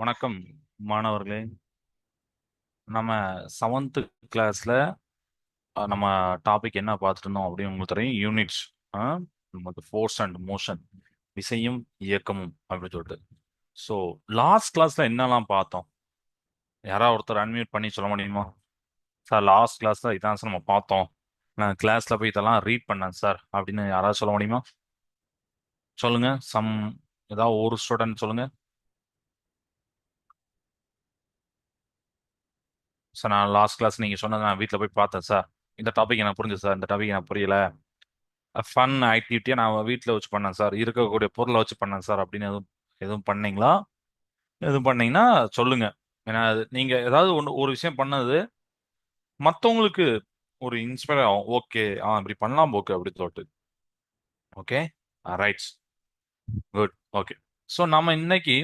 வணக்கம் மாணவர்களே. நம்ம செவன்த்து கிளாஸ்ல நம்ம டாபிக் என்ன பார்த்துட்டு இருந்தோம் அப்படின்னு உங்களுக்கு தெரியும். யூனிட்ஸ் நமக்கு ஃபோர்ஸ் அண்ட் மோஷன் விசையும் இயக்கமும் அப்படின்னு சொல்லிட்டு. ஸோ லாஸ்ட் கிளாஸ்ல என்னெல்லாம் பார்த்தோம்? யாராவது ஒருத்தர் அன்மியூட் பண்ணி சொல்ல முடியுமா? சார் லாஸ்ட் கிளாஸ்ல இதான் சார் நம்ம பார்த்தோம். நான் கிளாஸ்ல போய் இதெல்லாம் ரீட் பண்ணேன் சார் அப்படின்னு யாராவது சொல்ல முடியுமா? சொல்லுங்க. சம் ஏதாவது ஒரு ஸ்டூடெண்ட் சொல்லுங்க. சார் நான் லாஸ்ட் கிளாஸ் நீங்கள் சொன்னதை நான் வீட்டில் போய் பார்த்தேன் சார் இந்த டாபிக் எனக்கு புரிஞ்சு சார் இந்த டாபிக் எனக்கு புரியல. ஃபன் ஆக்டிவிட்டியாக நான் வீட்டில் வச்சு பண்ணேன் சார் இருக்கக்கூடிய பொருளை வச்சு பண்ணேன் சார் அப்படின்னு எதுவும் எதுவும் பண்ணீங்களா? எதுவும் பண்ணீங்கன்னா சொல்லுங்க. ஏன்னா அது நீங்கள் ஏதாவது ஒன்று ஒரு விஷயம் பண்ணது மற்றவங்களுக்கு ஒரு இன்ஸ்பயர் ஆகும் ஓகே ஆ இப்படி பண்ணலாம் போக்கு அப்படி தோட்டு okay rights good okay so நம்ம இன்னைக்கு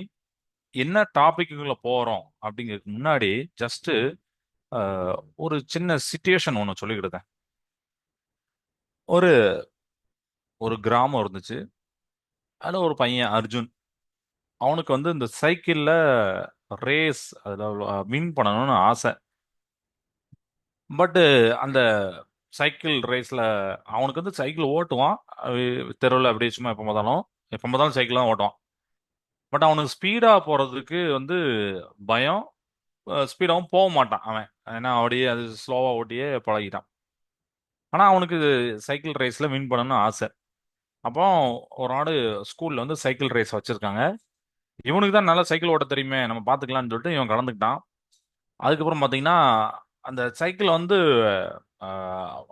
என்ன டாபிக்குள்ள போகிறோம் அப்படிங்கிறதுக்கு முன்னாடி ஜஸ்ட்டு ஒரு சின்ன சிச்சுவேஷன் ஒன்று சொல்லிக்கிட்டேன் ஒரு ஒரு கிராமம் இருந்துச்சு. அதில் ஒரு பையன் அர்ஜுன். அவனுக்கு வந்து இந்த சைக்கிளில் ரேஸ் அதில் வின் பண்ணணும்னு ஆசை. பட்டு அந்த சைக்கிள் ரேஸில் அவனுக்கு வந்து சைக்கிள் ஓட்டுவான். தெருவில் அப்படியே சும்மா எப்போ பார்த்தாலும் எப்போ பார்த்தாலும் சைக்கிள் தான் ஓட்டுவான். பட் அவனுக்கு ஸ்பீடாக போகிறதுக்கு வந்து பயம். ஸ்பீடாகவும் போக மாட்டான் அவன். ஏன்னா அப்படியே அது ஸ்லோவாக ஓட்டியே பழகிட்டான். ஆனால் அவனுக்கு சைக்கிள் ரேஸில் வின் பண்ணணும்னு ஆசை. அப்போ ஒரு நாடு ஸ்கூலில் வந்து சைக்கிள் ரேஸ் வச்சுருக்காங்க. இவனுக்கு தான் நல்லா சைக்கிள் ஓட்ட தெரியுமே நம்ம பார்த்துக்கலான்னு சொல்லிட்டு இவன் கலந்துக்கிட்டான். அதுக்கப்புறம் பார்த்தீங்கன்னா அந்த சைக்கிள் வந்து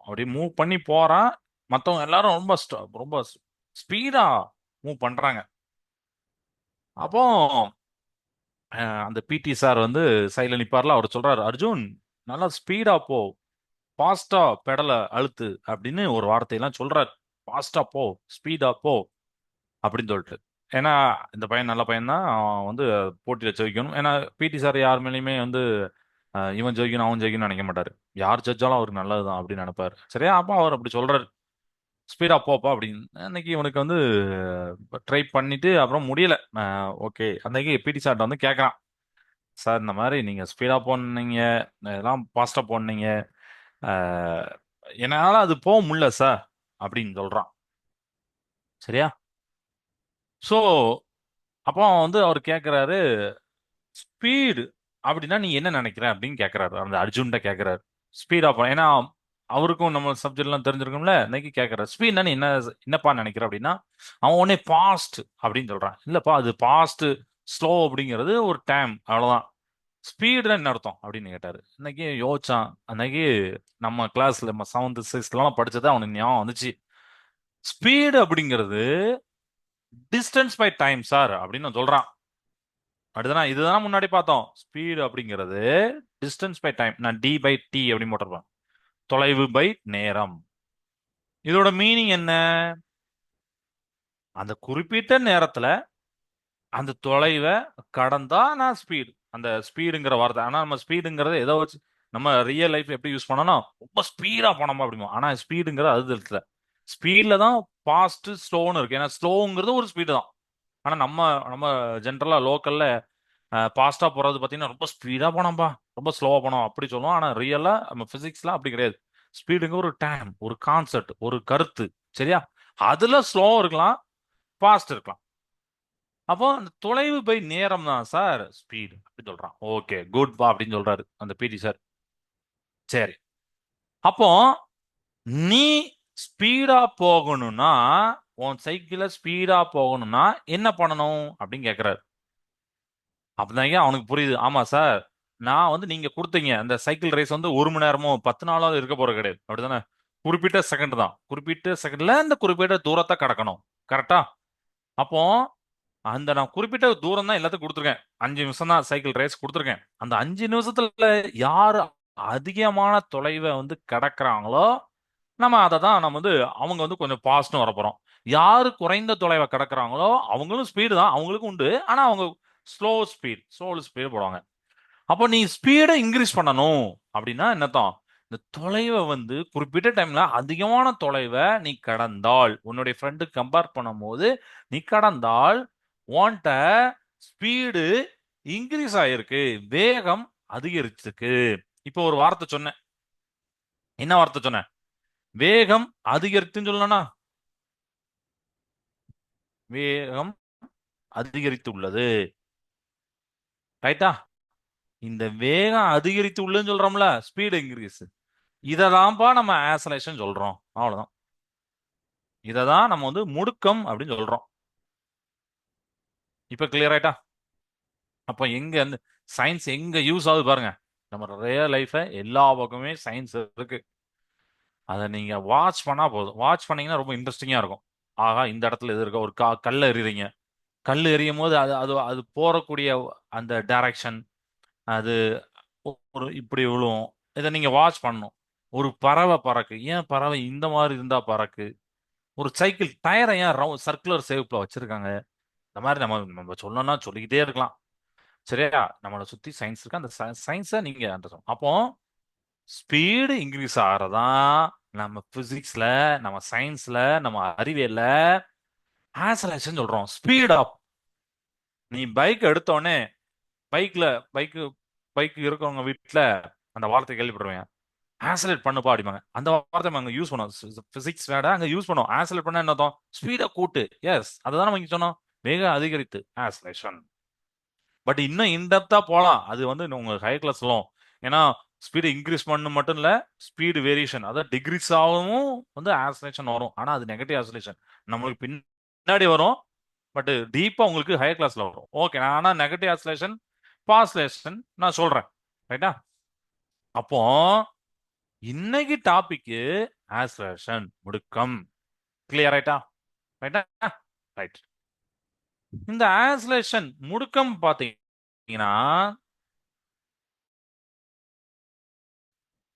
அப்படியே மூவ் பண்ணி போகிறான் மற்றவங்க எல்லாரும் ரொம்ப ரொம்ப ஸ்பீடாக மூவ் பண்ணுறாங்க அப்போ அந்த பிடி சார் வந்து சைடில் நிற்பார்ல அவர் சொல்றாரு அர்ஜுன் நல்லா ஸ்பீடா போ. ஃபாஸ்டா பெடலை அழுத்து அப்படின்னு ஒரு வார்த்தையெல்லாம் சொல்றாரு. ஃபாஸ்டா போ. ஸ்பீடா போ. அப்படின்னு சொல்லிட்டு. ஏன்னா இந்த பையன் நல்ல பையன் தான். அவன் வந்து போட்டியில் ஜெயிக்கணும். ஏன்னா பிடி சார் யார் மேலேயுமே வந்து இவன் ஜெயிக்கணும் அவன் ஜெயிக்கணும்னு நினைக்க மாட்டார். யார் ஜெயிச்சாலும் அவருக்கு நல்லது தான் அப்படின்னு நினைப்பாரு. சரியா? அப்போ அவர் அப்படி சொல்றாரு. ஸ்பீடாக போப்பா அப்படின்னு. அன்னைக்கு இவனுக்கு வந்து ட்ரை பண்ணிட்டு அப்புறம் முடியல. ஓகே அன்னைக்கு பிடி சார்ட்ட வந்து கேட்குறான் சார் இந்த மாதிரி நீங்கள் ஸ்பீடாக போனீங்க இதெல்லாம் ஃபாஸ்ட்டாக போனீங்க என்னால் அது போக முடியல சார் அப்படின்னு சொல்கிறான் சரியா? ஸோ அப்போ வந்து அவர் கேட்குறாரு ஸ்பீடு அப்படின்னா நீ என்ன நினைக்கிற? அப்படின்னு கேட்குறாரு அந்த அர்ஜுன்கிட்ட கேட்குறாரு ஸ்பீடாக போ ஏன்னா அவருக்கும் நம்ம சப்ஜெக்ட்லாம் தெரிஞ்சிருக்கும்ல? இன்னைக்கு கேட்குற ஸ்பீட் என்ன என்னப்பா நினைக்கிற அப்படின்னா அவன் உடனே பாஸ்ட் அப்படின்னு சொல்கிறான் இல்லைப்பா அது பாஸ்ட் ஸ்லோ அப்படிங்கிறது ஒரு டைம் அவ்வளோதான் ஸ்பீடு என்ன அர்த்தம் அப்படின்னு கேட்டார். இன்னைக்கு யோசிச்சான். அன்னைக்கு நம்ம கிளாஸில் நம்ம செவன்த் சிக்ஸ்த்லாம் படிச்சது அவனுக்கு ஞாபகம் வந்துச்சு. ஸ்பீடு அப்படிங்கிறது டிஸ்டன்ஸ் பை டைம் சார் அப்படின்னு சொல்கிறான் அடுத்தனா இதுதான் முன்னாடி பார்த்தோம். ஸ்பீடு அப்படிங்கிறது டிஸ்டன்ஸ் பை டைம் நான் டி பை டி அப்படின்னு போட்டிருப்பேன். தொலைவு பை நேரம். இதோட மீனிங் என்ன? அந்த குறிப்பிட்ட நேரத்துல அந்த தொலைவை கடந்தா நான் ஸ்பீடு அந்த ஸ்பீடுங்கிற வார்த்தை. ஆனா நம்ம ஸ்பீடுங்கிறத ஏதோ வச்சு நம்ம ரியல் லைஃப் எப்படி யூஸ் பண்ணணும் ரொம்ப ஸ்பீடா போனோமா அப்படிமோ ஆனா ஸ்பீடுங்கிறது அது இல்ல ஸ்பீட்ல தான் ஃபாஸ்ட் ஸ்லோன்னு இருக்கு. ஏன்னா ஸ்லோங்கிறது ஒரு ஸ்பீடு தான். ஆனா நம்ம நம்ம ஜென்ரலா லோக்கல்ல பாஸ்டா போறது பார்த்தீங்கன்னா ரொம்ப ஸ்பீடா போனோம்ப்பா ரொம்ப ஸ்லோவா போனோம் அப்படி சொல்லுவோம் ஆனா ரியலா நம்ம பிசிக்ஸ்ல அப்படி கிடையாது. ஸ்பீடுங்க ஒரு டைம் ஒரு கான்செப்ட் ஒரு கருத்து. சரியா? அதுல ஸ்லோ இருக்கலாம் ஃபாஸ்ட் இருக்கலாம். அப்போ அந்த தொலைவு பை நேரம் தான் சார் ஸ்பீடு அப்படி சொல்றான். ஓகே குட் பா அப்படின்னு சொல்றாரு அந்த பிடி சார் சரி. அப்போ நீ ஸ்பீடா போகணும்னா உன் சைக்கிள ஸ்பீடா போகணும்னா என்ன பண்ணணும் அப்படின்னு கேக்குறாரு. அப்பதாங்க அவனுக்கு புரியுது. ஆமா சார். நான் வந்து நீங்க கொடுத்தீங்க. அந்த சைக்கிள் ரேஸ் வந்து ஒரு மணி நேரமோ பத்து நாளாவது இருக்க போற கிடையாது. அப்படிதானே குறிப்பிட்ட செகண்ட் தான். குறிப்பிட்ட செகண்ட்ல இந்த குறிப்பிட்ட தூரத்தை கடக்கணும். கரெக்டா? அப்போ அந்த நான் குறிப்பிட்ட தூரம் தான் எல்லாத்துக்கும் கொடுத்துருக்கேன். அஞ்சு நிமிஷம் தான் சைக்கிள் ரேஸ் கொடுத்துருக்கேன். அந்த அஞ்சு நிமிஷத்துல யாரு அதிகமான தொலைவை வந்து கடக்குறாங்களோ நம்ம அதை தான் நம்ம வந்து அவங்க வந்து கொஞ்சம் பாஸ்ட்னு வரப்போகிறோம் யார் குறைந்த தொலைவை கடக்குறாங்களோ அவங்களும் ஸ்பீடு தான். அவங்களுக்கும் உண்டு. ஆனால் அவங்க ஸ்லோ ஸ்பீட் ஸ்லோ ஸ்பீடு போடுவாங்க. அப்போ நீ ஸ்பீடை இன்க்ரீஸ் பண்ணணும் அப்படின்னா என்னத்தான்? இந்த தொலைவை வந்து குறிப்பிட்ட டைம்ல அதிகமான தொலைவை நீ கடந்தால் உன்னுடைய ஃப்ரெண்டு கம்பேர் பண்ணும்போது நீ கடந்தால் உன்ட்ட ஸ்பீடு இன்க்ரீஸ் ஆயிருக்கு வேகம் அதிகரிச்சிருக்கு. இப்போ ஒரு வார்த்தை சொன்னேன். என்ன வார்த்தை சொன்னேன்? வேகம் அதிகரித்துன்னு சொல்லணும்னா வேகம் அதிகரித்துள்ளது. ரைட்டா இந்த வேகம் அதிகரித்து உள்ளன்னு சொல்றோம்ல ஸ்பீடு இன்க்ரீஸ் இததான்ப்பா நம்ம ஆசலேஷன் சொல்றோம். அவ்வளவுதான். இததான் நம்ம வந்து முடுக்கம் அப்படின்னு சொல்றோம். இப்ப கிளியர் ஆயிட்டா? அப்ப எங்க வந்து சயின்ஸ் எங்க யூஸ் ஆகுது பாருங்க. நம்ம ரியல் லைஃப்ல எல்லா பக்கமே சயின்ஸ் இருக்கு. அதை நீங்க வாட்ச் பண்ணா போதும். வாட்ச் பண்ணீங்கன்னா ரொம்ப இன்ட்ரெஸ்டிங்கா இருக்கும். ஆகா இந்த இடத்துல எது இருக்கா ஒரு கா கல்ல எறிறீங்க. கல் எறியும் போது அது அது அது போறக்கூடிய அந்த டைரக்ஷன் அது ஒரு இப்படி விழுவும் இதை நீங்க வாட்ச் பண்ணணும். ஒரு பறவை பறக்கு. ஏன் பறவை இந்த மாதிரி இருந்தா பறக்கு? ஒரு சைக்கிள் டயரை ஏன் ரவுண்ட் சர்க்குலர் சேவ்ல வச்சிருக்காங்க? இந்த மாதிரி நம்ம நம்ம சொல்லணும்னா சொல்லிக்கிட்டே இருக்கலாம். சரியா? நம்மளை சுத்தி சயின்ஸ் இருக்கு. அந்த சயின்ஸை நீங்க அந்த அப்போ ஸ்பீடு இன்க்ரீஸ் ஆகிறதான் நம்ம பிசிக்ஸ்ல நம்ம சயின்ஸ்ல நம்ம அறிவியல்ல ஆசலேஷன் சொல்றோம். ஸ்பீட் அப் நீ பைக் எடுத்தோடனே பைக்ல பைக்கு பைக் இருக்கவங்க வீட்டில் அந்த வார்த்தை கேள்விப்படுவேன் ஆசலேட் பண்ணுப்பா பாடிப்பாங்க அந்த வார்த்தை நம்ம அங்க யூஸ் பண்ணோம். பிசிக்ஸ் வேட அங்கே யூஸ் பண்ணோம். ஆசலேட் பண்ண என்ன அர்த்தம்? ஸ்பீடை கூட்டு. எஸ் அதுதான் நம்ம சொன்னோம். வேக அதிகரித்து. ஆசலேஷன் பட் இன்னும் இன்டெப்தா போகலாம் அது வந்து உங்க ஹை கிளாஸ் சொல்லும் ஏன்னா ஸ்பீடு இன்க்ரீஸ் பண்ணு மட்டும் இல்லை ஸ்பீடு வேரியேஷன் அதாவது டிகிரிஸ் ஆகவும் வந்து ஆசலேஷன் வரும். ஆனால் அது நெகட்டிவ் ஆசலேஷன் நம்மளுக்கு பின் பின்னாடி வரும் பட் டீப்பாக உங்களுக்கு ஹையர் கிளாஸ்ல வரும். ஓகே நான் ஆனால் நெகட்டிவ் ஆசிலேஷன் பாஸ்லேஷன் நான் சொல்றேன். ரைட்டா அப்போ இன்னைக்கு டாபிக்கு ஆசிலேஷன் முடுக்கம். கிளியர் ரைட்டா ரைட்டா ரைட் இந்த ஆசிலேஷன் முடுக்கம் பாத்தீங்கன்னா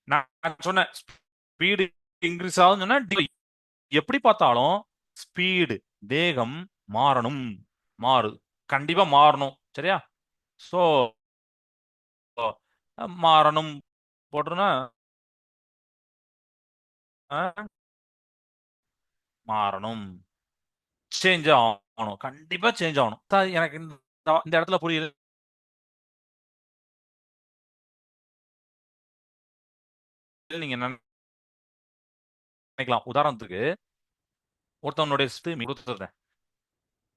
நான் சொன்னேன் ஸ்பீடு இன்க்ரீஸ் ஆகுதுன்னு எப்படி பார்த்தாலும் ஸ்பீடு தேகம் மாறணும். மாறு. கண்டிப்பா மாறணும். சரியா? சோ மாறணும். போட்டுருனா மாறணும். சேஞ்ச் ஆகணும். கண்டிப்பா சேஞ்ச் ஆகணும். எனக்கு இந்த இந்த இடத்துல புரியல நீங்க நினைக்கலாம். உதாரணத்துக்கு ஒருத்தவனுடைய ஸ்பீட் கொடுத்துருந்தேன்.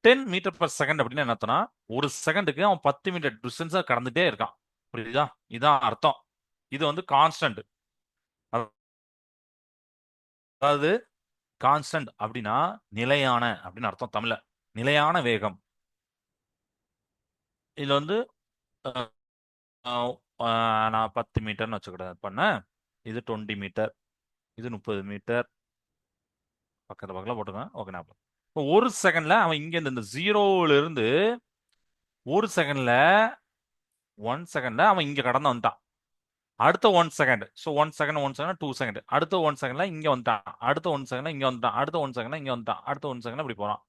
டென் மீட்டர் பர் செகண்ட் அப்படின்னு என்ன ஒரு செகண்டுக்கு அவன் பத்து மீட்டர் டிஸ்டன்ஸாக கடந்துட்டே இருக்கான். புரியுதா? இதான் அர்த்தம். இது வந்து கான்ஸ்டன்ட் அதாவது கான்ஸ்டன்ட் அப்படின்னா நிலையான அப்படின்னு அர்த்தம் தமிழ்ல. நிலையான வேகம். இதுல வந்து நான் பத்து மீட்டர்னு வச்சுக்கிட்டேன். பண்ணேன். இது டுவெண்ட்டி மீட்டர் இது முப்பது மீட்டர் பக்கத்து பக்கத்தில் போட்டுக்கேன் ஓகே நான் இப்போ ஒரு செகண்டில் அவன் இங்கேருந்து இந்த ஜீரோவிலிருந்து ஒரு செகண்டில் ஒன் செகண்டில் அவன் இங்கே கடந்து வந்துட்டான். அடுத்த one second so one second one second two second அடுத்த ஒன் செகண்டில் இங்கே வந்துட்டான். அடுத்த ஒன் செகண்டில் இங்கே வந்துட்டான். அடுத்த ஒன் செகண்டில் இங்கே வந்துட்டான். அடுத்த ஒன் செகண்ட்ல இப்படி போகிறான்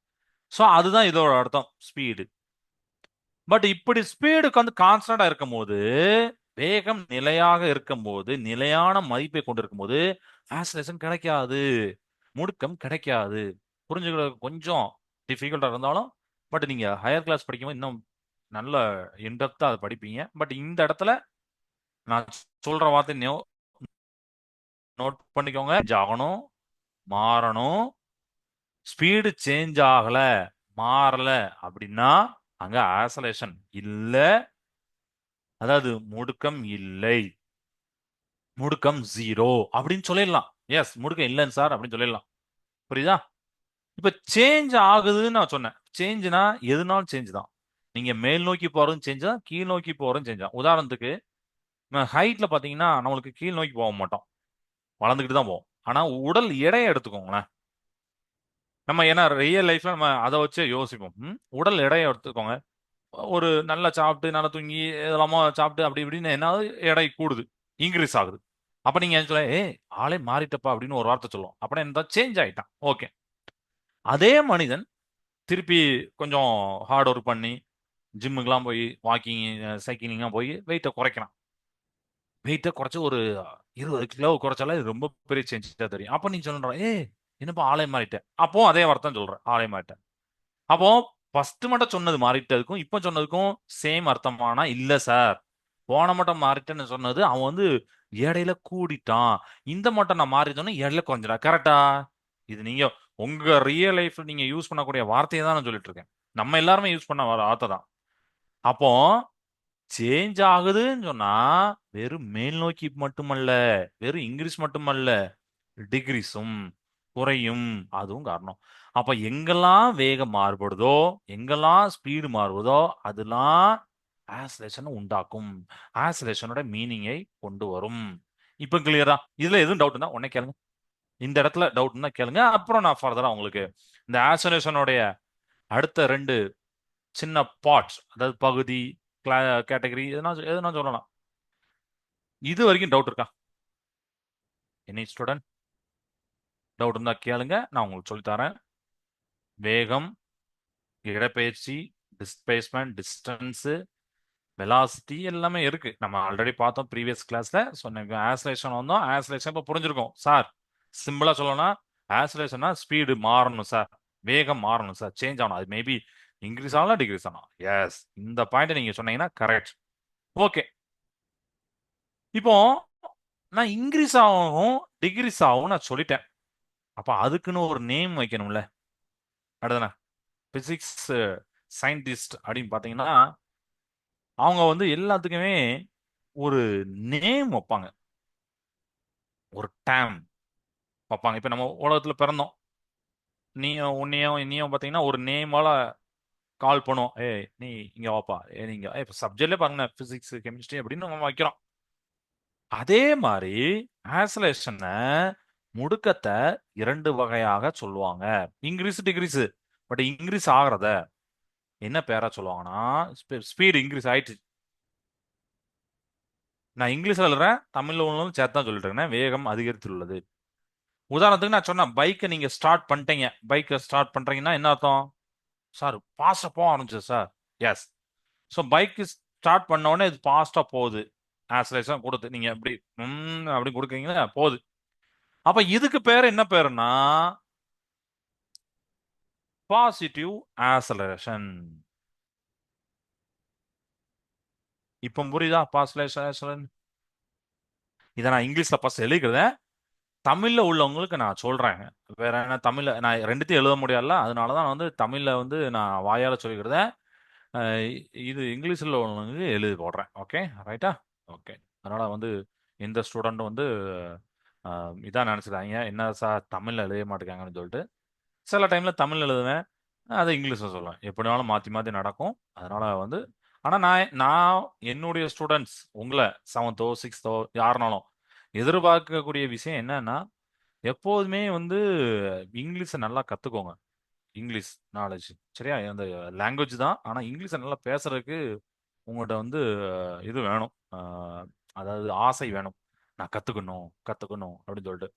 ஸோ அதுதான் இதோட அர்த்தம். ஸ்பீடு பட் இப்படி ஸ்பீடுக்கு வந்து கான்ஸ்டண்டாக இருக்கும் போது வேகம் நிலையாக இருக்கும்போது நிலையான மதிப்பை கொண்டிருக்கும் போது ஆசிலேஷன் கிடைக்காது. முடுக்கம் கிடைக்காது. புரிஞ்சுக்கிறது கொஞ்சம் டிஃபிகல்ட்டாக இருந்தாலும் பட் நீங்கள் ஹையர் கிளாஸ் படிக்கும்போது இன்னும் நல்ல இன்ட்ரெஸ்ட்டாக அதை படிப்பீங்க. பட் இந்த இடத்துல நான் சொல்கிற வார்த்தை நோட் பண்ணிக்கோங்க. ஆகணும் மாறணும். ஸ்பீடு சேஞ்ச் ஆகலை மாறலை அப்படின்னா அங்கே ஆசலேஷன் இல்லை. அதாவது முடுக்கம் இல்லை. முடுக்கம் ஜீரோ அப்படின்னு சொல்லிடலாம். எஸ் முடுக்கம் இல்லைன்னு சார் அப்படின்னு சொல்லிடலாம். புரியுதா? இப்போ சேஞ்ச் ஆகுதுன்னு நான் சொன்னேன். சேஞ்ச்னா எதுனாலும் சேஞ்ச் தான். நீங்கள் மேல் நோக்கி போகிறதும் சேஞ்ச் தான் கீழ் நோக்கி போகிறதும் சேஞ்ச் தான். உதாரணத்துக்கு ஹைட்டில் பார்த்தீங்கன்னா நம்மளுக்கு கீழ் நோக்கி போக மாட்டோம். வளர்ந்துக்கிட்டு தான் போவோம். ஆனால் உடல் எடையை எடுத்துக்கோங்களேன். நம்ம ஏன்னா ரியல் லைஃப்பில் நம்ம அதை வச்சே யோசிப்போம். ம்? உடல் எடையை எடுத்துக்கோங்க. ஒரு நல்லா சாப்பிட்டு நல்லா தூங்கி இதெல்லாமோ சாப்பிட்டு அப்படி இப்படின்னு என்னாவது எடை கூடுது. இன்க்ரீஸ் ஆகுது. அப்ப நீங்க சொல்ல ஏ ஆளே மாறிட்டப்பா அப்படின்னு ஒரு வார்த்தை சொல்லுவோம் அப்படின்னா என்ன சேஞ்ச் ஆயிட்டான். ஓகே அதே மனிதன் திருப்பி கொஞ்சம் ஹார்ட் ஒர்க் பண்ணி ஜிம்முக்கெல்லாம் போய் வாக்கிங் சைக்கிளிங்லாம் போய் வெயிட்டை குறைக்கிறான். வெயிட்டை குறைச்சி ஒரு இருபது கிலோ குறைச்சாலே இது ரொம்ப பெரிய சேஞ்ச் தான் தெரியும். அப்போ நீ சொல்ற ஏ என்னப்பா ஆலை மாறிட்டேன் அப்போ அதே வார்த்தை சொல்கிறேன் ஆலை மாறிட்டேன் அப்போ ஃபர்ஸ்ட் மட்டும் சொன்னது மாறிட்டதுக்கும் இப்போ சொன்னதுக்கும் சேம் அர்த்தமானா இல்லை சார் போன மட்டும் மாறிட்டேன்னு சொன்னது அவன் வந்து இடையில கூடிட்டான். இந்த மட்டும் நான் மாறிட்டோன்னு இடையில கொஞ்சடா கரெக்டா இது நீங்க உங்க ரியல் லைஃப்ல நீங்க யூஸ் பண்ணக்கூடிய வார்த்தையை தான் நான் சொல்லிட்டு இருக்கேன். நம்ம எல்லாருமே யூஸ் பண்ண வர வார்த்தை தான். அப்போ சேஞ்ச் ஆகுதுன்னு சொன்னா வெறும் மேல் நோக்கி மட்டுமல்ல வெறும் இங்கிலீஷ் மட்டுமல்ல டிகிரிஸும் குறையும். அதுவும் காரணம். அப்ப எங்கெல்லாம் வேகம் மாறுபடுதோ எங்கெல்லாம் ஸ்பீடு மாறுபடுதோ அதெல்லாம் ஆசிலேஷனை உண்டாக்கும். ஆசிலேஷனோட மீனிங்கை கொண்டு வரும். இப்போ கிளியரா இதுல எதுவும் டவுட் இருந்தா உடனே கேளுங்க. இந்த இடத்துல டவுட் இருந்தா கேளுங்க. அப்புறம் நான் ஃபர்தரா உங்களுக்கு இந்த ஆசிலேஷனுடைய அடுத்த ரெண்டு சின்ன பார்ட்ஸ் அதாவது பகுதி கேட்டகரி எதுனா எதுனா சொல்லலாம். இது வரைக்கும் டவுட் இருக்கா? எனி ஸ்டூடெண்ட் டவுட் இருந்தா கேளுங்க. நான் உங்களுக்கு சொல்லித்தரேன் வேகம் இடப்பெயர்ச்சி டிஸ்பிளேஸ்மெண்ட் டிஸ்டன்ஸு வெலாசிட்டி எல்லாமே இருக்கு. நம்ம ஆல்ரெடி பார்த்தோம் ப்ரீவியஸ் கிளாஸ்ல சொன்ன ஆசலேஷன் வந்தோம். ஆசலேஷன் இப்போ புரிஞ்சிருக்கோம். சார் சிம்பிளா சொல்லணும்னா ஆஸ்லேஷன்னா ஸ்பீடு மாறணும் சார் வேகம் மாறணும் சார் சேஞ்ச் ஆகணும். அது மேபி இன்க்ரீஸ் ஆகலாம் டிக்ரீஸ் ஆகலாம். எஸ் இந்த பாயிண்ட் நீங்க சொன்னீங்கன்னா கரெக்ட் ஓகே இப்போ நான் இன்க்ரீஸ் ஆகும் டிகிரிஸ் ஆகும் நான் சொல்லிட்டேன். அப்ப அதுக்குன்னு ஒரு நேம் வைக்கணும்ல. அடுத்தண்ணா பிசிக்ஸ் சயின்டிஸ்ட் அப்படின்னு பார்த்தீங்கன்னா அவங்க வந்து எல்லாத்துக்குமே ஒரு நேம் வைப்பாங்க. ஒரு டேம் வைப்பாங்க. இப்போ நம்ம உலகத்தில் பிறந்தோம். நீ உன்னையும் நீயும் பார்த்தீங்கன்னா ஒரு நேமால கால் பண்ணுவோம். ஏய் நீ இங்கே வாப்பா. ஏ நீங்க ஏ இப்போ சப்ஜெக்ட்லேயே பாருங்க ஃபிசிக்ஸ் கெமிஸ்ட்ரி அப்படின்னு நம்ம வைக்கிறோம். அதே மாதிரி ஆசலேஷனை முடுக்கத்தை இரண்டு வகையாக சொல்லுவாங்க. இன்க்ரீஸ் டிக்ரீஸ் பட் இன்க்ரீஸ் ஆகிறத என்ன பேரா சொல்லுவாங்கன்னா ஸ்பீடு இன்க்ரீஸ் ஆயிடுச்சு நான் இங்கிலீஷ் சொல்றேன் தமிழ்ல ஒன்றும் சேர்த்து தான் சொல்லிட்டு இருக்கேன். வேகம் அதிகரித்துள்ளது. உதாரணத்துக்கு நான் சொன்னேன் பைக்கை நீங்க ஸ்டார்ட் பண்ணிட்டீங்க. பைக்கை ஸ்டார்ட் பண்றீங்கன்னா என்ன அர்த்தம்? சார் பாஸ்டா போக ஆரம்பிச்சது sir. Yes so bike start பண்ண உடனே இது பாஸ்டா போகுது. ஆசலேஷன் கொடுத்து நீங்க எப்படி ம் அப்படி கொடுக்குறீங்களா போகுது. அப்ப இதுக்கு பேர் என்ன பேருன்னா பாசிட்டிவ் ஆசலரேஷன் இப்போ புரியுதா? பாசிலேஷன் இதை நான் இங்கிலீஷ்ல ஃபர்ஸ்ட் எழுதிக்கிறேன் தமிழ்ல உள்ளவங்களுக்கு நான் சொல்றேன் வேற என்ன தமிழ்ல நான் ரெண்டுத்தையும் எழுத முடியாதுல்ல அதனால தான் நான் வந்து தமிழ்ல வந்து நான் வாயால சொல்லிக்கிறேன் இது இங்கிலீஷ்ல உள்ளவங்களுக்கு எழுதி போடுறேன். ஓகே ரைட்டா ஓகே அதனால வந்து இந்த ஸ்டூடெண்ட் வந்து இதான் நினைச்சிட்டாங்க என்ன சார் தமிழ்ல எழுத மாட்டேங்காங்கன்னு சொல்லிட்டு சில டைமில் தமிழ் எழுதுவேன். அதை இங்கிலீஷில் சொல்லுவேன். எப்படினாலும் மாற்றி மாற்றி நடக்கும். அதனால் வந்து ஆனால் நான் நான் என்னுடைய ஸ்டூடெண்ட்ஸ் உங்களை செவன்த்தோ சிக்ஸ்த்தோ யாருனாலும் எதிர்பார்க்கக்கூடிய விஷயம் என்னன்னா எப்போதுமே வந்து இங்கிலீஷை நல்லா கற்றுக்கோங்க இங்கிலீஷ் நாலேஜ் சரியா? அந்த லாங்குவேஜ் தான். ஆனால் இங்கிலீஷை நல்லா பேசுறதுக்கு உங்கள்கிட்ட வந்து இது வேணும். அதாவது ஆசை வேணும். நான் கற்றுக்கணும் கற்றுக்கணும் அப்படின்னு சொல்லிட்டு.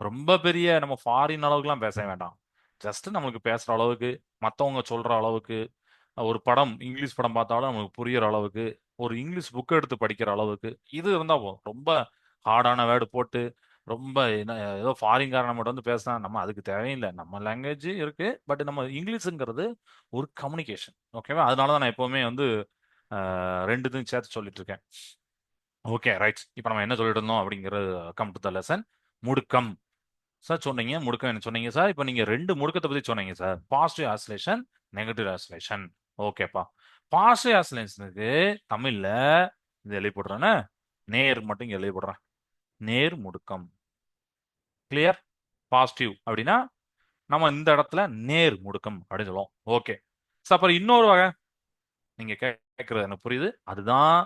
ரொம்ப பெரிய நம்ம ஃபாரின் அளவுக்குலாம் பேச வேண்டாம். ஜஸ்ட் நம்மளுக்கு பேசுற அளவுக்கு மற்றவங்க சொல்ற அளவுக்கு ஒரு படம் இங்கிலீஷ் படம் பார்த்தாலும் நமக்கு புரியுற அளவுக்கு ஒரு இங்கிலீஷ் புக் எடுத்து படிக்கிற அளவுக்கு இது இருந்தா போதும் ரொம்ப ஹார்டான வேர்டு போட்டு ரொம்ப என்ன ஏதோ ஃபாரின்காரன் மட்டும் வந்து பேசினா நம்ம அதுக்கு தேவையில்லை. நம்ம லாங்குவேஜ் இருக்கு பட் நம்ம இங்கிலீஷுங்கிறது ஒரு கம்யூனிகேஷன் ஓகேவா அதனால தான் நான் எப்பவுமே வந்து ரெண்டு ரெண்டுத்தையும் சேர்த்து சொல்லிட்டு இருக்கேன். ஓகே ரைட் இப்போ நம்ம என்ன சொல்லிட்டு இருந்தோம் அப்படிங்கிறது கம் டு த லெசன் முடுக்கம். சார் சொன்னீங்க முடுக்கம் என்ன சொன்னீங்க சார். இப்போ நீங்க ரெண்டு முடுக்கத்தை பத்தி சொன்னீங்க sir. Positive acceleration negative acceleration ஓகேப்பா பாசிட்டிவ் ஆசிலேஷனுக்கு தமிழ்ல இது எழுதி போடுறேன்னு நேர் மட்டும் இங்கே எழுதி போடுறேன். நேர் முடுக்கம். கிளியர் பாசிட்டிவ் அப்படின்னா நம்ம இந்த இடத்துல நேர் முடுக்கம் அப்படின்னு சொல்லுவோம். ஓகே சார் அப்புறம் இன்னொரு வகை. நீங்க கேட்கறது எனக்கு புரியுது. அதுதான்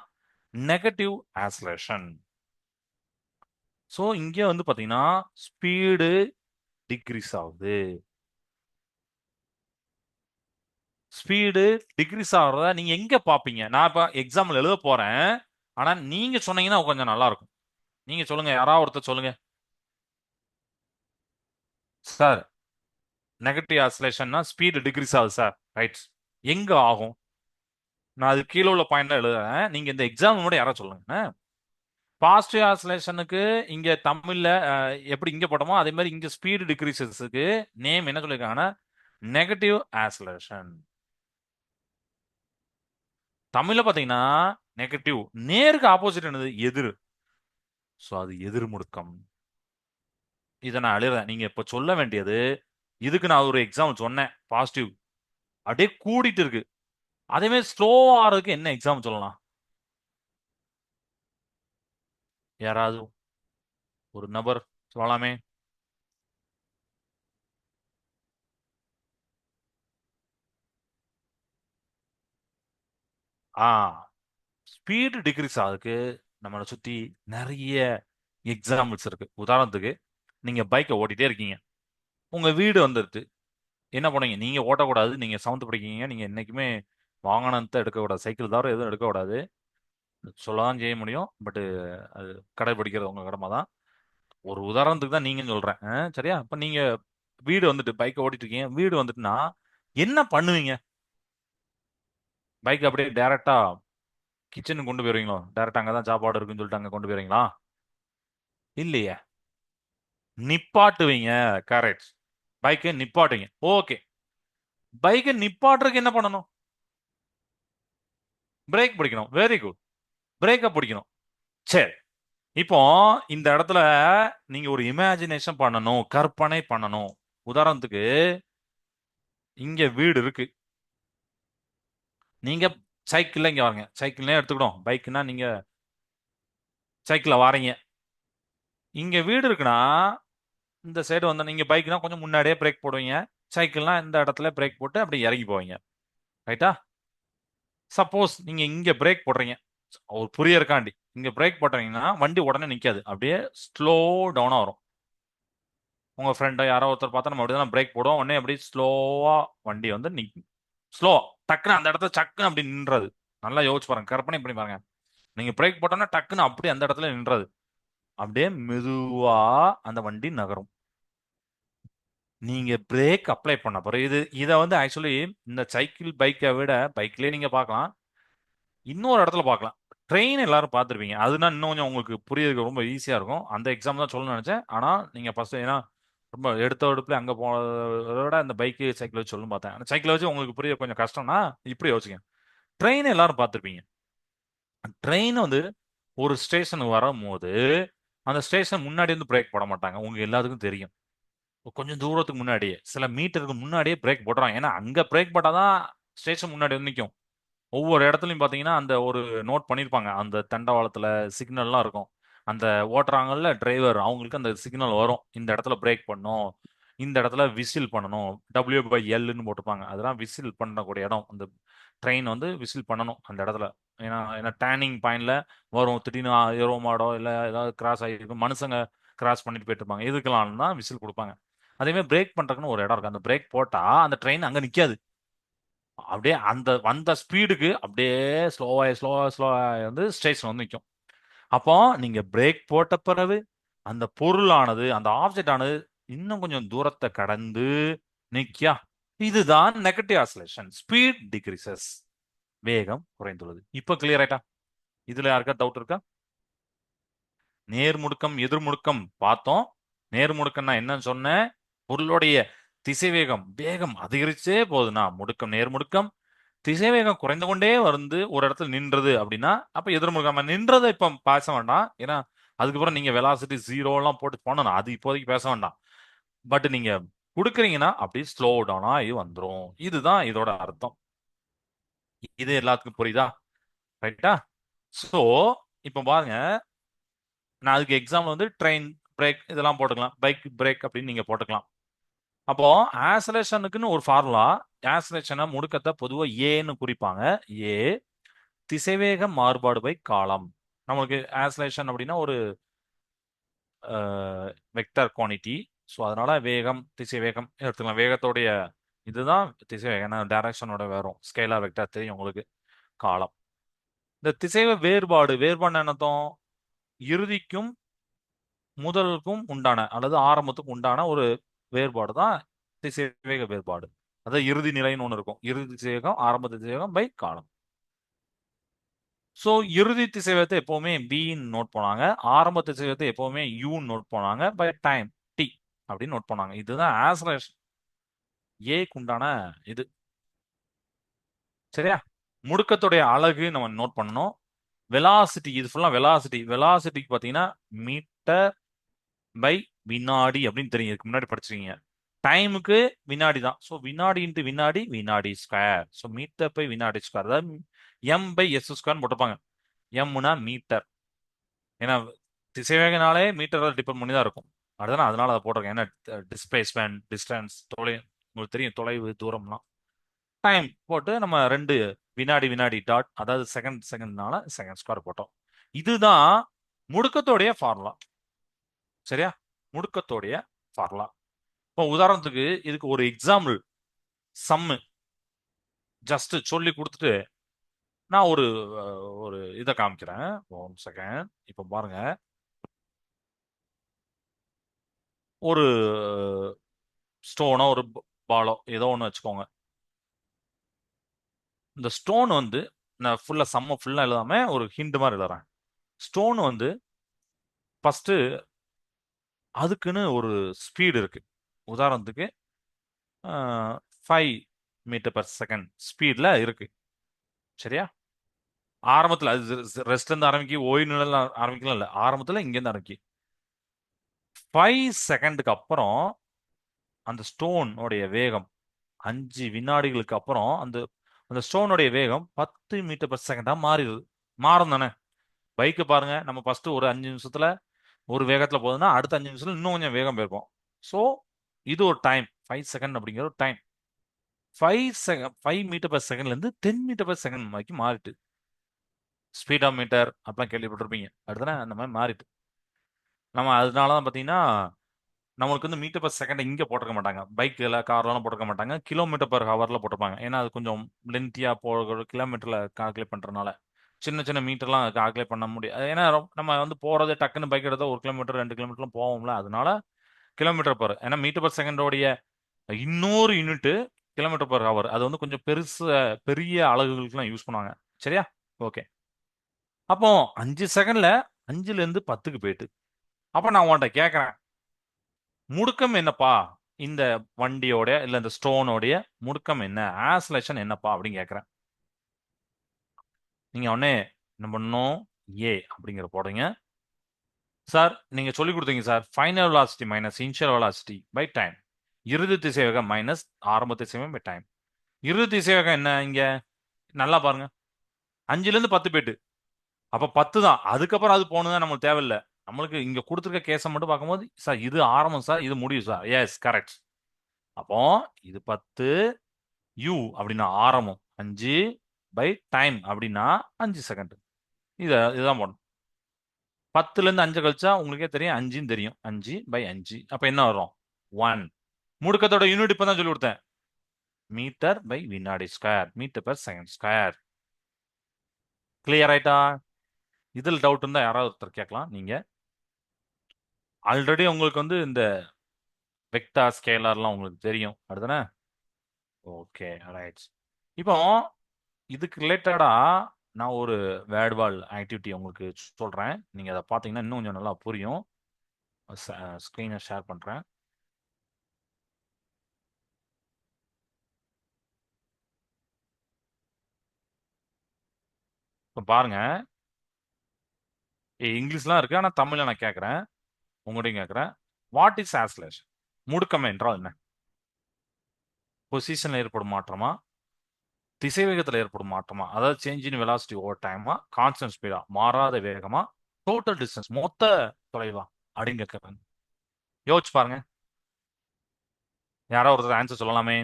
நெகட்டிவ் ஆசிலேஷன் ஸோ இங்கே வந்து பார்த்தீங்கன்னா ஸ்பீடு டிக்ரீஸ் ஆகுது. ஸ்பீடு டிக்ரீஸ் ஆகுறத நீங்க எங்க பாப்பீங்க? நான் இப்ப எக்ஸாம்பிள் எழுத போறேன். ஆனா நீங்க சொன்னீங்கன்னா கொஞ்சம் நல்லா இருக்கும் நீங்க சொல்லுங்க யாராவது ஒருத்தர் சொல்லுங்க. சார் நெகட்டிவ் ஆசிலேஷன்னா ஸ்பீடு டிக்ரீஸ் ஆகுது சார் ரைட் எங்க ஆகும்? நான் அது கீழே உள்ள பாயிண்ட்ல எழுதுறேன். நீங்க இந்த எக்ஸாம் யாராவது சொல்லுங்க பாசிட்டிவ் ஆசிலேஷனுக்கு இங்க தமிழ்ல எப்படி இங்க போட்டோமோ அதே மாதிரி இங்க ஸ்பீடு டிக்ரீசஸுக்கு நேம் என்ன சொல்லியிருக்காங்கன்னா நெகட்டிவ் ஆசிலேஷன் தமிழ்ல பாத்தீங்கன்னா நெகட்டிவ் நேருக்கு ஆப்போசிட் என்னது? எதிர். ஸோ அது எதிர் முடுக்கம். இதை நான் அழுறேன் நீங்க இப்ப சொல்ல வேண்டியது இதுக்கு நான் ஒரு எக்ஸாம்பிள் சொன்னேன். பாசிட்டிவ் அப்படியே கூடிட்டு இருக்கு. அதே மாதிரி ஸ்லோவா இருக்கு என்ன எக்ஸாம்பிள் சொல்லலாம்? யாராவது ஒரு நபர் சொல்லலாமே ஆ ஸ்பீடு டிக்ரீஸ் ஆகுதுக்கு நம்மளை சுற்றி நிறைய எக்ஸாம்பிள்ஸ் இருக்கு. உதாரணத்துக்கு நீங்கள் பைக்கை ஓட்டிகிட்டே இருக்கீங்க. உங்கள் வீடு வந்துடுது என்ன பண்ணீங்க நீங்கள் ஓட்டக்கூடாது. நீங்கள் செவன்த் படிக்கீங்க நீங்கள் என்றைக்குமே வாகனத்தை எடுக்கக்கூடாது. சைக்கிள் தவிர எதுவும் எடுக்கக்கூடாது. சொல்லதான் செய்ய முடியும். பட்டு அது கடைபிடிக்கிறது உங்க கடமை தான். ஒரு உதாரணத்துக்கு தான் நீங்க சொல்றேன். ஆ, சரியா? இப்ப நீங்க வீடு வந்துட்டு பைக்கை ஓட்டிட்டு இருக்கீங்க. வீடு வந்துட்டுனா என்ன பண்ணுவீங்க? பைக் அப்படியே டைரக்டா கிச்சனுக்கு கொண்டு போயிருவீங்களோ? அங்கே அங்கதான் சாப்பாடு இருக்குன்னு சொல்லிட்டு அங்க கொண்டு போயிருவீங்களா? இல்லையே. நிப்பாட்டுவீங்க கரெக்ட் பைக்கை நிப்பாட்டுவீங்க. ஓகே. பைக்கை நிப்பாட்டுறதுக்கு என்ன பண்ணணும்? பிரேக் பிடிக்கணும். வெரி குட் பிரேக்கப் பிடிக்கணும். சரி. இப்போ இந்த இடத்துல நீங்க ஒரு இமேஜினேஷன் பண்ணணும் கற்பனை பண்ணணும். உதாரணத்துக்கு இங்க வீடு இருக்கு. நீங்க சைக்கிள்ல இங்க வாங்க சைக்கிள்னே எடுத்துக்கிடும் பைக்குன்னா நீங்க சைக்கிள்ல வாரீங்க. இங்க வீடு இருக்குன்னா இந்த சைடு வந்து நீங்க பைக்னா கொஞ்சம் முன்னாடியே பிரேக் போடுவீங்க. சைக்கிள்னா இந்த இடத்துல பிரேக் போட்டு அப்படியே இறங்கி போவீங்க. ரைட்டா சப்போஸ் நீங்க இங்க பிரேக் போடுறீங்க. ஒரு புரியறக்காண்டி. இங்க பிரேக் போட்டீங்கன்னா வண்டி உடனே நிக்காது. அப்படியே ஸ்லோ டவுனா வரும். உங்க ஃப்ரெண்டோ யாரோ ஒருத்தர் பார்த்தா நம்ம அப்படிதான் பிரேக் போடுவோம். உடனே அப்படியே ஸ்லோவா வண்டி வந்து நிக்கும் ஸ்லோ டக்குன்னு அந்த இடத்துல டக்குன்னு அப்படி நின்றது. நல்லா யோசிச்சு பாருங்க. கற்பனை பண்ணி பாருங்க. நீங்க பிரேக் போட்டோம்னா டக்குன்னு அப்படியே அந்த இடத்துல நின்றது. அப்படியே மெதுவா அந்த வண்டி நகரும். நீங்க பிரேக் அப்ளை பண்ண பிறகு இது இதை வந்து ஆக்சுவலி இந்த சைக்கிள் பைக்கை விட பைக்லயே நீங்க பார்க்கலாம். இன்னொரு இடத்துல பார்க்கலாம். ட்ரெயின் எல்லாரும் பார்த்துருப்பீங்க. அதுனா இன்னும் கொஞ்சம் உங்களுக்கு புரியறதுக்கு ரொம்ப ஈஸியாக இருக்கும். அந்த எக்ஸாம் தான் சொல்லணும்னு நினச்சேன். ஆனால் நீங்கள் ஃபஸ்ட்டு ஏன்னா ரொம்ப எடுத்த எடுப்புல அங்கே போனதோட விட அந்த பைக்கு சைக்கிள் வச்சு சொல்லணும் பார்த்தேன். அந்த சைக்கிளை வச்சு உங்களுக்கு புரிய கொஞ்சம் கஷ்டம்னா இப்படி யோசிக்க ட்ரெயின் எல்லாரும் பார்த்துருப்பீங்க. ட்ரெயின் வந்து ஒரு ஸ்டேஷனுக்கு வரும்போது அந்த ஸ்டேஷன் முன்னாடி வந்து பிரேக் போட மாட்டாங்க. உங்களுக்கு எல்லாத்துக்கும் தெரியும். கொஞ்சம் தூரத்துக்கு முன்னாடியே. சில மீட்டருக்கு முன்னாடியே பிரேக் போடுறாங்க ஏன்னா அங்கே பிரேக் போட்டாதான் ஸ்டேஷன் முன்னாடி வந்து நிற்கும் ஒவ்வொரு இடத்துலையும் பார்த்தீங்கன்னா அந்த ஒரு நோட் பண்ணியிருப்பாங்க அந்த தண்டவாளத்தில் சிக்னல்லாம் இருக்கும். அந்த ஓட்டுறாங்கல்ல டிரைவர் அவங்களுக்கு அந்த சிக்னல் வரும். இந்த இடத்துல பிரேக் பண்ணும் இந்த இடத்துல விசில் பண்ணணும். டபிள்யூ பை எல்னு போட்டிருப்பாங்க. அதெல்லாம் விசில் பண்ணக்கூடிய இடம். அந்த ட்ரெயின் வந்து விசில் பண்ணணும் அந்த இடத்துல. ஏன்னா ஏன்னா டேர்னிங் பாயிண்ட்ல வரும். திடீர்னு ஏரோ மாடோ இல்லை ஏதாவது கிராஸ் ஆகிருக்கும் மனுஷங்க கிராஸ் பண்ணிட்டு போயிட்டு இருப்பாங்க. இதுக்கெல்லாம் தான் விசில் கொடுப்பாங்க. அதே மாதிரி பிரேக் பண்ணுறதுக்குன்னு ஒரு இடம் இருக்கு. அந்த பிரேக் போட்டால் அந்த ட்ரெயின் அங்கே நிற்காது அப்படியே அந்த வந்த ஸ்பீடுக்கு அப்படியே ஸ்லோவாக ஸ்லோவாக ஸ்லோவாக வந்து ஸ்டேஷன் வந்து நிற்கும் அப்போ நீங்கள் பிரேக் போட்ட பிறகு அந்த பொருளானது அந்த ஆப்ஜெக்ட் ஆனது இன்னும் கொஞ்சம் தூரத்தை கடந்து நிற்கியா இதுதான் நெகட்டிவ் ஆசோலேஷன். Speed decreases. வேகம் குறைந்துள்ளது. இப்போ கிளியர் ஆயிட்டா? இதுல யாருக்கா டவுட் இருக்கா? நேர்முடுக்கம் எதிர்முடுக்கம் பார்த்தோம். நேர்முடுக்கம்னா என்னன்னு சொன்னேன். பொருளுடைய திசைவேகம் வேகம் அதிகரிச்சே போகுதுன்னா முடுக்கம் நேர்முடுக்கம் திசைவேகம் குறைந்து கொண்டே வந்து ஒரு இடத்துல நின்றது அப்படின்னா அப்ப எதிர்முடுக்கம் நின்றதை இப்ப பேச வேண்டாம். ஏன்னா அதுக்கப்புறம் நீங்க வெலாசிட்டி ஜீரோ எல்லாம் போட்டு போனோம் அது இப்போதைக்கு பேச வேண்டாம். பட் நீங்க கொடுக்குறீங்கன்னா அப்படியே ஸ்லோ டவுன் ஆகி வந்துடும் இதுதான் இதோட அர்த்தம். இது எல்லாத்துக்கும் புரியுதா? ரைட்டா ஸோ இப்போ பாருங்க. நான் அதுக்கு எக்ஸாம்பிள் வந்து ட்ரெயின் பிரேக் இதெல்லாம் போட்டுக்கலாம். பைக் பிரேக் அப்படின்னு நீங்க போட்டுக்கலாம். அப்போ ஆசலேஷனுக்குன்னு ஒரு ஃபார்முலா ஆசலேஷனை முடுக்கத்தை பொதுவாக ஏன்னு குறிப்பாங்க. ஏ திசைவேக மாறுபாடு பை காலம் நம்மளுக்கு ஆசலேஷன் அப்படின்னா ஒரு வெக்டர் குவான்டிட்டி ஸோ அதனால வேகம் திசைவேகம் எடுத்துக்கலாம். வேகத்தோடைய இதுதான் திசைவேகம். டைரக்ஷனோட வரும். ஸ்கேலார் வெக்டர் தெரியும் உங்களுக்கு. காலம் இந்த திசைவ வேறுபாடு வேறுபாடு என்னத்தோம்? இறுதிக்கும் முதலுக்கும் உண்டான அல்லது ஆரம்பத்துக்கும் உண்டான ஒரு வேறுபாடு தான் திசைவேக வேறுபாடு. அதாவது இறுதி நிலைன்னு ஒன்று இருக்கும். இறுதி திசைவேகம் ஆரம்ப திசைவேகம் பை காலம். ஸோ இறுதி திசைவேகத்தை எப்பவுமே பின்னு நோட் பண்ணாங்க ஆரம்ப திசைவேகத்தை எப்பவுமே யூன்னு நோட் பண்ணாங்க பை டைம் டி அப்படின்னு நோட் பண்ணாங்க இதுதான் ஆசலேஷன் ஏக்கு உண்டான இது. சரியா? முடுக்கத்துடைய அழகு நம்ம நோட் பண்ணணும். வெலாசிட்டி இது ஃபுல்லாக வெலாசிட்டி வெலாசிட்டிக்கு பார்த்தீங்கன்னா மீட்டர் பை வினாடி அப்படின்னு தெரியும். இதுக்கு முன்னாடி படிச்சிருக்கீங்க. டைமுக்கு வினாடி தான். ஸோ வினாடி இன்ட்டு வினாடி வினாடி ஸ்கொயர் ஸோ மீட்டர் பை வினாடி ஸ்கொயர் அதாவது எம் பை எஸ் ஸ்கொயர்னு போட்டுப்பாங்க எம்னா மீட்டர் ஏன்னா திசைவேகனாலே மீட்டரால் டிபெண்ட் பண்ணி தான் இருக்கும். அதுதான் அதனால அதை போட்டிருக்கேன். ஏன்னா டிஸ்பிளேஸ்மெண்ட் டிஸ்டன்ஸ் தொலை உங்களுக்கு தெரியும் தொலைவு தூரம்லாம். டைம் போட்டு நம்ம ரெண்டு வினாடி வினாடி டாட் அதாவது செகண்ட் செகண்ட்னால செகண்ட் ஸ்கொயர் போட்டோம். இதுதான் முடுக்கத்தோடைய ஃபார்முலா சரியா? முடுக்கத்தோடைய ஃபார்முலா இப்போ உதாரணத்துக்கு இதுக்கு ஒரு எக்ஸாம்பிள் சம்மு ஜஸ்ட் சொல்லி கொடுத்துட்டு நான் ஒரு ஒரு இதை காமிக்கிறேன். ஒன் செகண்ட் இப்போ பாருங்க. ஒரு ஸ்டோனோ ஒரு பாலோ ஏதோ ஒன்று வச்சுக்கோங்க. இந்த ஸ்டோன் வந்து நான் ஃபுல்லாக செம்ம ஃபுல்லாக எழுதாமல் ஒரு ஹிண்ட் மாதிரி எழுதுறேன். ஸ்டோன் வந்து ஃபஸ்ட்டு அதுக்குன்னு ஒரு ஸ்பீடு இருக்கு. உதாரணத்துக்கு ஃபைவ் மீட்டர் பர் செகண்ட் ஸ்பீடில் இருக்கு. சரியா? ஆரம்பத்தில் அது ரெஸ்ட்லேருந்து ஆரம்பிக்கி ஓய்வு நிலையில் ஆரம்பிக்கலாம் இல்லை. ஆரம்பத்தில் இங்கேருந்து ஆரம்பிக்கி. ஃபைவ் செகண்டுக்கு அப்புறம் அந்த ஸ்டோனுடைய வேகம் அஞ்சு வினாடிகளுக்கு அப்புறம் அந்த அந்த ஸ்டோனுடைய வேகம் பத்து மீட்டர் பர் செகண்டாக மாறிடுது. மாறும் தானே? பைக்கை பாருங்க நம்ம ஃபஸ்ட்டு ஒரு அஞ்சு நிமிஷத்துல ஒரு வேகத்தில் போகுதுன்னா அடுத்த அஞ்சு நிமிஷத்தில் இன்னும் கொஞ்சம் வேகம் போயிருப்போம் ஸோ இது ஒரு டைம் ஃபைவ் செகண்ட் அப்படிங்கிற ஒரு time five second five metre per செகண்ட்லேருந்து ten metre per second வரைக்கும் மாறிட்டு. ஸ்பீடா மீட்டர் அப்படிலாம் கேள்விப்பட்டிருப்பீங்க. அடுத்தன அந்த மாதிரி மாறிட்டு. நம்ம அதனால தான் பார்த்தீங்கன்னா நம்மளுக்கு வந்து மீட்டர் பர் செகண்ட் இங்கே போட்டிருக்க மாட்டாங்க. பைக்கில் கார்லாம் போட்டிருக்க மாட்டாங்க. கிலோமீட்டர் பர் ஹவரில் போட்டிருப்பாங்க. ஏன்னா அது கொஞ்சம் லென்த்தியாக போகிற கிலோமீட்டரில் கால்குலேட் பண்ணுறதுனால சின்ன சின்ன மீட்டர்லாம் கால்குலேட் பண்ண முடியாது ஏன்னா நம்ம வந்து போகிறது டக்குன்னு பைக் எடுத்தால் ஒரு கிலோமீட்டர் ரெண்டு கிலோமீட்டர்லாம் போவோம்ல அதனால கிலோமீட்டர் பர் ஏன்னா மீட்டர் பர் செகண்டோடைய இன்னொரு யூனிட்டு கிலோமீட்டர் பர் ஹவர் அது வந்து கொஞ்சம் பெருசு பெரிய அலகுகளுக்குலாம் யூஸ் பண்ணுவாங்க. சரியா? ஓகே. அப்போ அஞ்சு செகண்ட்ல அஞ்சுல இருந்து பத்துக்கு போயிட்டு. அப்ப நான் உன்கிட்ட கேட்கறேன். முடுக்கம் என்னப்பா? இந்த வண்டியோட இல்ல இந்த ஸ்டோனோடைய முடுக்கம் என்ன? ஆசலேஷன் என்னப்பா? அப்படின்னு கேட்கறேன். நீங்கள் உடனே என்ன பண்ணணும் ஏ அப்படிங்கிற போடுங்க சார் நீங்கள் சொல்லி கொடுத்தீங்க sir final velocity minus initial velocity by time இறுதி திசைவேகம் மைனஸ் ஆரம்ப திசைவேகம் பை டைம் இறுதி திசைவேகம் என்ன இங்கே? நல்லா பாருங்க. அஞ்சுலேருந்து பத்து போயிட்டு அப்போ பத்து தான். அதுக்கப்புறம் அது போகணும் நம்மளுக்கு தேவையில்லை. நம்மளுக்கு இங்கே கொடுத்துருக்க கேஸை மட்டும் பார்க்கும்போது சார் இது ஆரம்பம் சார் இது முடியும் சார் எஸ் கரெக்ட் அப்போ இது பத்து யூ அப்படின்னா ஆரம்பம். அஞ்சு பை டைம் அப்படின்னா அஞ்சு செகண்ட் இதை இதுதான் போடணும். பத்துல இருந்து அஞ்சு கழிச்சா உங்களுக்கே தெரியும் அஞ்சுன்னு தெரியும். அஞ்சு பை அஞ்சு. அப்போ என்ன வரும்? ஒன் முடுக்கத்தோட யூனிட் இப்போ தான் சொல்லி கொடுத்தேன். மீட்டர் பை வினாடி square metre per second square clear ஆயிட்டா? இதில் டவுட் இருந்தால் யாராவது ஒருத்தர் கேட்கலாம். நீங்க ஆல்ரெடி உங்களுக்கு வந்து இந்த வெக்டா ஸ்கேலர்லாம் உங்களுக்கு தெரியும். அடுத்தானே ஓகே ரைட் இப்போ இதுக்கு ரிலேட்டடா நான் ஒரு வேர்ட்வால் ஆக்டிவிட்டி உங்களுக்கு சொல்றேன். நீங்க அதை பார்த்தீங்கன்னா இன்னும் கொஞ்சம் நல்லா புரியும். ஸ்க்ரீனை ஷேர் பண்றேன். இப்போ பாருங்க. ஏ, இங்கிலீஷ்லாம் இருக்கு. ஆனால் தமிழில் நான் கேட்குறேன் உங்கள்கிட்டையும் கேட்குறேன் வாட் இஸ் ஆஸ்லேஷன் முடுக்கம் என்றால் என்ன? பொசிஷனில் ஏற்படும் மாற்றமா? திசைவேகத்தில் ஏற்படும் மாற்றமா? அதாவது சேஞ்ச் இன் வெலாசிட்டி ஓவர் டைமா கான்ஸ்டன்ட் ஸ்பீடா மாறாத வேகமா? டோட்டல் டிஸ்டன்ஸ் மொத்த தொலைவா? அப்படின்னு கேட்குறாங்க யோசிச்சு பாருங்க. யாரோ ஒருத்தர் ஆன்சர் சொல்லலாமே.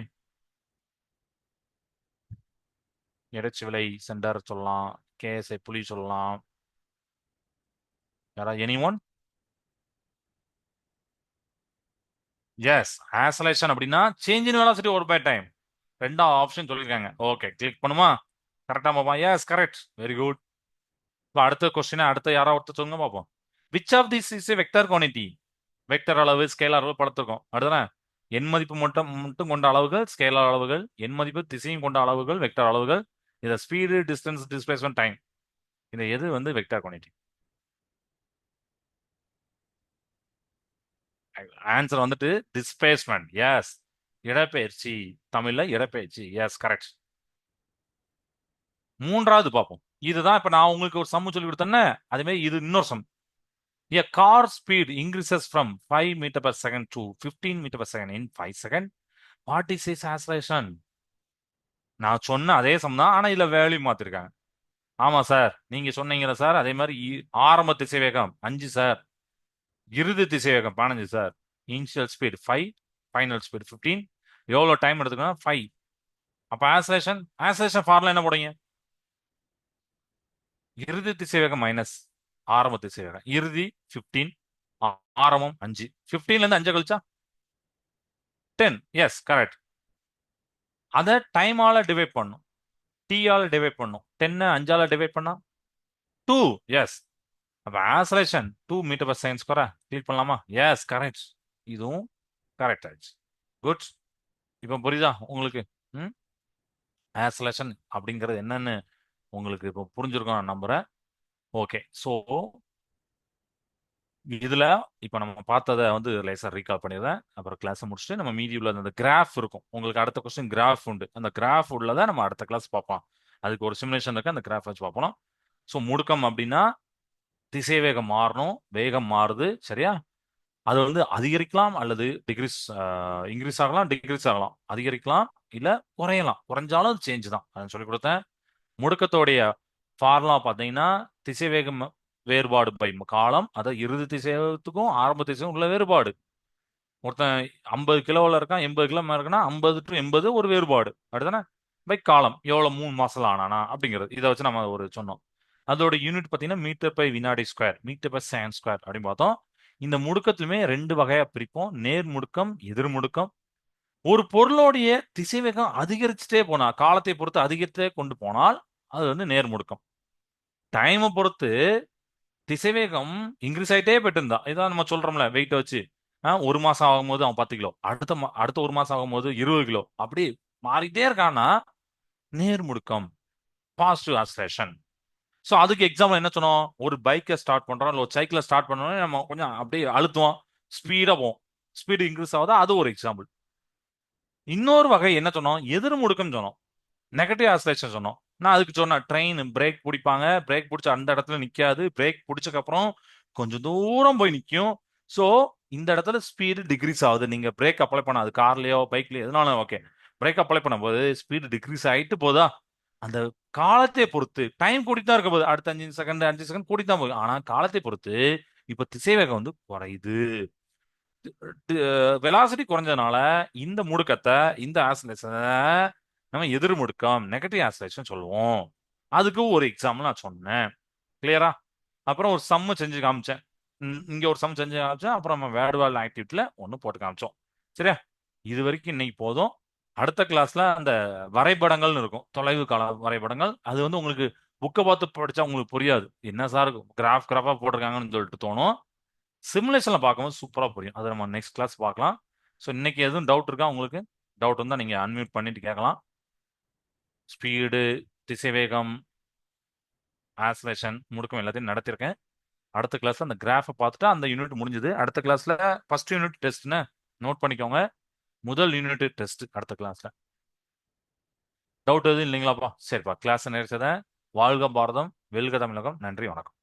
இடைச்சி விலை சென்டர் சொல்லலாம் கேஎஸ்ஐ புலி சொல்லலாம். யாரா எனி ஒன் எஸ் ஆசலேஷன் அப்படின்னா சேஞ்ச் இன் வெலாசிட்டி ஒரு பை டைம் ரெண்டாவது ஆப்ஷன் சொல்லியிருக்காங்க ஓகே கிளிக் பண்ணுமா? கரெக்டாக பார்ப்போம்? எஸ் கரெக்ட் வெரி குட் இப்போ அடுத்த கொஸ்டினை அடுத்த யாரோ ஒருத்தர் சொல்லுங்க பார்ப்போம். Which of this is vector quantity vector அளவு ஸ்கேலார் அளவு படுத்திருக்கோம். அடுத்தானே எண் மதிப்பு மட்டும் மட்டும் கொண்ட அளவுகள் ஸ்கேலார் அளவுகள். எண் மதிப்பு திசையும் கொண்ட அளவுகள் வெக்டர் அளவுகள். இதை ஸ்பீடு டிஸ்டன்ஸ் டிஸ்பிளேஸ்மெண்ட் டைம் இந்த எது வந்து வெக்டர் குவான்டிட்டி ஆன்சர் வந்துட்டு டிஸ்பிளேஸ்மெண்ட் எஸ் இடப்பெயர்ச்சி தமிழ்ல இடப்பெயர்ச்சி. எஸ் கரெக்ட் மூன்றாவது பார்ப்போம் இதுதான் இப்ப நான் உங்களுக்கு ஒரு சம்மு சொல்லி கொடுத்தேன்னே? அதே மாதிரி இது இன்னொரு some A car speed increases from 5 meter per second to 15 meter per second in 5 second. What is its acceleration? நான் சொன்ன அதே சம் தான் ஆனால் இதில் வேல்யூ மாத்திருக்காங்க. ஆமாம் சார் நீங்கள் சொன்னீங்கல்ல சார் அதே மாதிரி இ- ஆரம்ப திசைவேகம் அஞ்சு சார் இறுதி திசைவேகம் பதினஞ்சு sir initial speed five final speed fifteen எவ்வளோ டைம் எடுத்துக்கணும்? ஃபைவ் அப்போ ஆசலேஷன் ஆசலேஷன் ஃபார்ல என்ன போடுங்க இறுதி திசைவேகம் மைனஸ் ஆரம்ப திசைவேகம். இறுதி ஃபிஃப்டீன் ஆரம்பம் அஞ்சு. 15 ல இருந்து அஞ்சு கழிச்சா? டென் எஸ் கரெக்ட் அதை டைமால் டிவைட் பண்ணும். டீயால் டிவைட் பண்ணும். டென்னை அஞ்சால டிவைட் பண்ணா? டூ எஸ் அப்ப acceleration two metre per second ஸ்கொயரா feel பண்ணலாமா? எஸ் கரெக்ட் இதுவும் கரெக்ட் ஆயிடுச்சு. குட் இப்போ புரியுதா உங்களுக்கு? ம்? ஆசலேஷன் அப்படிங்கிறது என்னன்னு உங்களுக்கு இப்போ புரிஞ்சிருக்கும் நான் நம்புறேன். ஓகே ஸோ இதில் இப்போ நம்ம பார்த்ததை வந்து லேசா ரீகால் பண்ணிடுறேன். அப்புறம் கிளாஸை முடிச்சுட்டு நம்ம மீதி உள்ள அந்த கிராஃப் இருக்கும். உங்களுக்கு அடுத்த கொஸ்டின் கிராஃப் உண்டு. அந்த கிராஃப் உள்ளதை நம்ம அடுத்த கிளாஸ் பார்ப்போம். அதுக்கு ஒரு சிமுலேஷன் இருக்கு. அந்த கிராஃப் வச்சு பார்ப்போம். ஸோ முடுக்கம் அப்படின்னா திசை வேகம் மாறணும். வேகம் மாறுது. சரியா? அது வந்து அதிகரிக்கலாம் அல்லது டிகிரிஸ் இன்க்ரீஸ் ஆகலாம் டிகிரிஸ் ஆகலாம். அதிகரிக்கலாம் இல்ல குறையலாம். குறைஞ்சாலும் அது சேஞ்ச் தான். சொல்லி கொடுத்தேன். முடுக்கத்தோடைய ஃபார்முலா பார்த்தீங்கன்னா திசைவேகம் வேறுபாடு பை காலம் அதை இறுதி திசைவேகத்துக்கும் ஆரம்ப திசைக்கும் உள்ள வேறுபாடு. ஒருத்தன் ஐம்பது கிலோவில் இருக்கான் எண்பது கிலோ இருக்குன்னா ஐம்பது டு எண்பது ஒரு வேறுபாடு. அடுத்தானே பை காலம் எவ்வளோ மூணு மாசம் ஆனானா அப்படிங்கிறது. இதை வச்சு நம்ம ஒரு சொன்னோம். அதோட யூனிட் பார்த்தீங்கன்னா மீட்டர் பை வினாடி square metre by sec square அப்படின்னு பார்த்தோம். இந்த முடுக்கத்திலுமே ரெண்டு வகையா பிரிப்போம். நேர் முடுக்கம் எதிர் முடுக்கம். ஒரு பொருளோடைய திசைவேகம் அதிகரிச்சுட்டே போனா காலத்தை பொறுத்து அதிகரித்தே கொண்டு போனால் அது வந்து நேர் முடுக்கம். டைமை பொறுத்து திசைவேகம் இன்க்ரீஸ் ஆயிட்டே போயிட்டு இதான் நம்ம சொல்றோம்ல வெயிட்டை வச்சு. ஒரு மாசம் ஆகும்போது அவன் பத்து கிலோ அடுத்த மா- அடுத்த ஒரு மாசம் ஆகும்போது இருபது கிலோ. அப்படி மாறிட்டே இருக்கான்னா நேர் முடுக்கம் பாசிட்டிவ் ஆஸ்லேஷன் ஸோ அதுக்கு எக்ஸாம்பிள் என்ன சொன்னோம்? ஒரு பைக்கை ஸ்டார்ட் பண்ணுறோம் இல்லை ஒரு சைக்கிளை ஸ்டார்ட் பண்ணோம் நம்ம கொஞ்சம் அப்படியே அழுத்துவோம். ஸ்பீடாக போவோம். ஸ்பீடு இன்க்ரீஸ் ஆகுதா? அது ஒரு எக்ஸாம்பிள் இன்னொரு வகை என்ன சொன்னோம்? எதிர் முடுக்கம் சொன்னோம். நெகட்டிவ் ஆஸ்லேஷன் சொன்னோம். நான் அதுக்கு சொன்னேன் ட்ரெயின் பிரேக் பிடிப்பாங்க. பிரேக் பிடிச்ச அந்த இடத்துல நிற்காது பிரேக் பிடிச்சக்கப்புறம் கொஞ்சம் தூரம் போய் நிற்கும் ஸோ இந்த இடத்துல ஸ்பீடு டிக்ரீஸ் ஆகுது. நீங்கள் பிரேக் அப்ளை பண்ணாது. கார்லேயோ பைக்லேயோ எதனாலும் எதுனாலும் ஓகே பிரேக் அப்ளை பண்ணும்போது ஸ்பீடு டிக்ரீஸ் ஆகிட்டு போதா? அந்த காலத்தை பொறுத்து டைம் கூட்டிட்டு தான் இருக்க போகுது. அடுத்த அஞ்சு செகண்ட் அஞ்சு செகண்ட் கூட்டிட்டு தான் போகுது. ஆனா காலத்தை பொறுத்து இப்ப திசைவேகம் வந்து குறையுது. வெலாசிட்டி குறைஞ்சதுனால இந்த முடுக்கத்தை இந்த ஆசிலேஷனை நம்ம எதிர் முடுக்கம் நெகட்டிவ் ஆசிலேஷன் சொல்லுவோம். அதுக்கு ஒரு எக்ஸாம்பிள் நான் சொன்னேன். கிளியரா அப்புறம் ஒரு சம்மு செஞ்சு காமிச்சேன். ம், இங்க ஒரு சம் செஞ்சு காமிச்சேன். அப்புறம் நம்ம வேர்டுவால் ஆக்டிவிட்டியில ஒன்று போட்டு காமிச்சோம். சரியா? இது வரைக்கும் இன்னைக்கு போதும். அடுத்த கிளாஸ்ல அந்த வரைபடங்கள்னு இருக்கும். தொலைவு கால வரைபடங்கள். அது வந்து உங்களுக்கு புக்கை பார்த்து படிச்சா உங்களுக்கு புரியாது. என்ன சார் கிராஃப் கிராஃபா போட்டிருக்காங்கன்னு சொல்லிட்டு தோணும். சிமுலேஷன்ல பார்க்கும்போது சூப்பரா புரியும். அதை நம்ம நெக்ஸ்ட் கிளாஸ் பார்க்கலாம். ஸோ இன்னைக்கு எதுவும் டவுட் இருக்கா உங்களுக்கு? டவுட் வந்தால் நீங்க அன்மியூட் பண்ணிட்டு கேட்கலாம். ஸ்பீடு திசைவேகம் ஆசலேஷன் முடுக்கம் எல்லாத்தையும் நடத்திருக்கேன். அடுத்த கிளாஸ்ல அந்த கிராஃபை பார்த்துட்டு அந்த யூனிட் முடிஞ்சது. அடுத்த கிளாஸ்ல ஃபர்ஸ்ட் யூனிட் டெஸ்ட்னு நோட் பண்ணிக்கோங்க. முதல் யூனிட் டெஸ்ட் அடுத்த கிளாஸ்ல டவுட் எதுவும் இல்லைங்களாப்பா? சரிப்பா கிளாஸ் நேரிச்சதை வாழ்க பாரதம் வெல்க தமிழகம். நன்றி வணக்கம்.